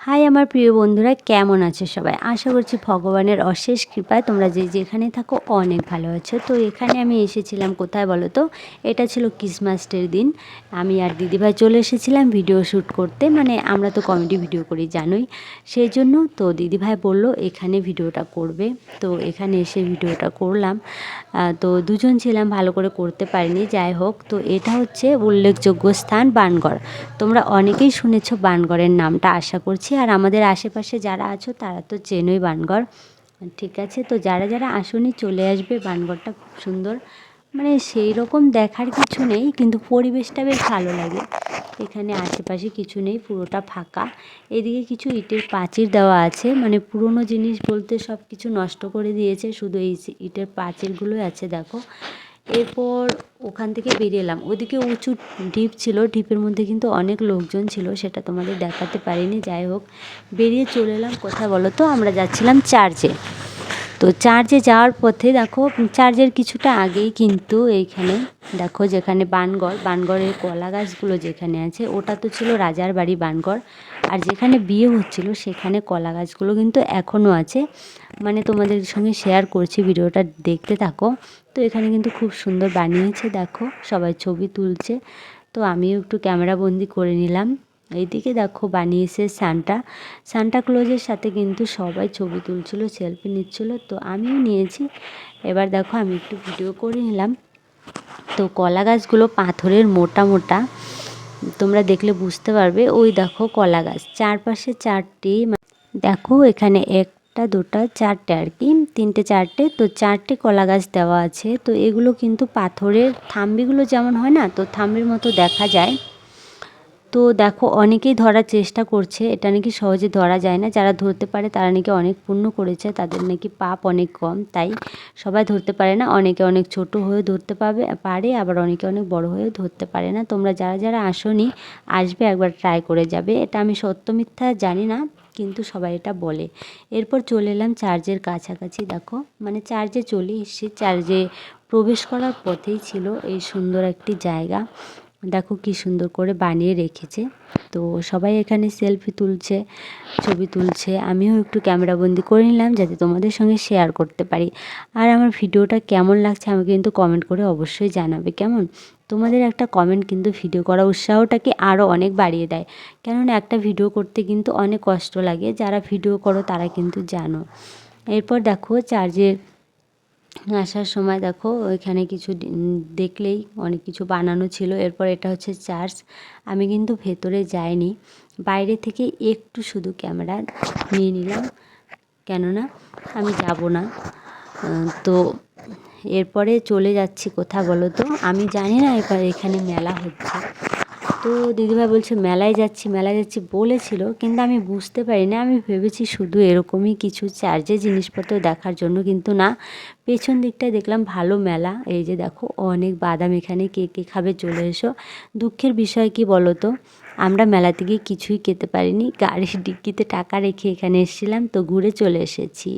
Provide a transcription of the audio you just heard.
High, আমার প্রিয় বন্ধুরা, কেমন আছো সবাই? আশা করছি ভগবানের অশেষ কৃপায় তোমরা যে যেখানে থাকো অনেক ভালো আছো। তো এখানে আমি এসেছিলাম কোথায় বলো তো? এটা ছিল ক্রিসমাস ডের দিন। আমি আর দিদিভাই চলে এসেছিলাম ভিডিও শ্যুট করতে। মানে আমরা তো কমেডি ভিডিও করি, জানোই। সেই জন্য তো দিদিভাই বলল, এখানে ভিডিওটা করবে। তো এখানে এসে ভিডিওটা করলাম। তো দুজন ছিলাম, ভালো করে করতে পারিনি, যাই হোক। তো এটা হচ্ছে উল্লেখযোগ্য স্থান বানগড়। তোমরা অনেকেই শুনেছ বানগড়ের নামটা, আশা করছি আর আমাদের আশেপাশে যারা আছো তারা তো চেনই বানগড়। ঠিক আছে, তো যারা যারা আসনি চলে আসবে, বানগড়টা খুব সুন্দর। মানে সেই রকম দেখার কিছু নেই, কিন্তু পরিবেশটা বেশ ভালো লাগে। এখানে আশেপাশে কিছু নেই, পুরোটা ফাঁকা। এদিকে কিছু ইটের প্রাচীর দেওয়া আছে মানে পুরনো জিনিস বলতে সব কিছু নষ্ট করে দিয়েছে, শুধু এই ইটের প্রাচীরগুলোই আছে, দেখো। এরপর ওখান থেকে বেরিয়ে এলাম। ওইদিকে উঁচু ঢিপ ছিল, ঢিপের মধ্যে কিন্তু অনেক লোকজন ছিল, সেটা তোমাদের দেখাতে পারিনি। যাই হোক, বেরিয়ে চলে এলাম, কোথায় বলো তো? আমরা যাচ্ছিলাম চার্চে। তো চার্জে যাওয়ার পথে দেখো চার্জের কিছুটা আগেই কিন্তু এইখানে দেখো যেখানে বানগড়, বানগড়ের কলা গাছগুলো যেখানে আছে, ওটা তো ছিল রাজার বাড়ি বানগড়। আর যেখানে বিয়ে হচ্ছিল, সেখানে কলা গাছগুলো কিন্তু এখনও আছে। মানে তোমাদের সঙ্গে শেয়ার করছি ভিডিওটা, দেখতে থাকো। তো এখানে কিন্তু খুব সুন্দর বানিয়েছে, দেখো, সবাই ছবি তুলছে। তো আমিও একটু ক্যামেরা বন্দি করে নিলাম। এইদিকে দেখো বানিয়েছে সান্টা। সান্টা ক্লোজের সাথে কিন্তু সবাই ছবি তুলছিল, সেলফি নিচ্ছিল, তো আমিও নিয়েছি। এবার দেখো আমি একটু ভিডিও করে নিলাম। তো কলা গাছগুলো পাথরের মোটা মোটা, তোমরা দেখলে বুঝতে পারবে। ওই দেখো কলা গাছ, চারপাশে চারটি দেখো এখানে একটা, দুটা, চারটে আর কি, তিনটে, চারটে, তো চারটে কলা গাছ দেওয়া আছে। তো এগুলো কিন্তু পাথরের থাম্বিগুলো যেমন হয় না, তো থাম্বির মতো দেখা যায়। তো দেখো, অনেকেই ধরার চেষ্টা করছে। এটা নাকি সহজে ধরা যায় না। যারা ধরতে পারে, তারা নাকি অনেক পুণ্য করেছে। তাদের নাকি পাপ অনেক কম। তাই সবাই ধরতে পারে না। অনেকে অনেক ছোট হয়ে ধরতে পাবে, পারে, আবার অনেকে অনেক বড় হয়ে ধরতে পারে না। তোমরা যারা যারা আসনি, আসবে, একবার ট্রাই করে যাবে। এটা আমি সত্য মিথ্যা জানি না, কিন্তু সবাই এটা বলে। এরপর চলে এলাম চার্জের কাছাকাছি। দেখো মানে চার্জে চলে এসেছি। চার্জে প্রবেশ করার পথেই ছিল এই সুন্দর একটি জায়গা। দেখো কি সুন্দর করে বানিয়ে রেখেছে। তো সবাই এখানে সেলফি তুলছে, ছবি তুলছে। আমিও একটু ক্যামেরাবন্দি করে নিলাম যাতে তোমাদের সঙ্গে শেয়ার করতে পারি। আর আমার ভিডিওটা কেমন লাগছে আমাকে কিন্তু কমেন্ট করে অবশ্যই জানাবে, কেমন? তোমাদের একটা কমেন্ট কিন্তু ভিডিও করা উৎসাহটাকে আরও অনেক বাড়িয়ে দেয়। কেননা একটা ভিডিও করতে কিন্তু অনেক কষ্ট লাগে, যারা ভিডিও করো তারা কিন্তু জানো। এরপর দেখো চার্জের আসার সময় দেখো, ওইখানে কিছু দেখলেই অনেক কিছু বানানো ছিল। এরপর এটা হচ্ছে চার্চ। আমি কিন্তু ভেতরে যাইনি। বাইরে থেকে একটু শুধু ক্যামেরা নিয়ে নিলাম। কেননা আমি যাব না। তো এরপরে চলে যাচ্ছি কোথা বলো তো? আমি জানি না এবার এখানে মেলা হচ্ছে। তো দিদিভাই বলছে, মেলায় যাচ্ছি মেলায় যাচ্ছি বলেছিল, কিন্তু আমি বুঝতে পারি না আমি ভেবেছি শুধু এরকমই কিছু চার্জে জিনিসপত্র দেখার জন্য, কিন্তু না। পেছন দিকটায় দেখলাম ভালো মেলা। এই যে দেখো, অনেক বাদাম এখানে, কে কে খাবে চলে এসো। দুঃখের বিষয় কি বলো তো আমরা মেলাতে গিয়ে কিছুই খেতে পারিনি। গাড়ির ডিক্কিতে টাকা রেখে এখানে এসেছিলাম, তো ঘুরে চলে এসেছি।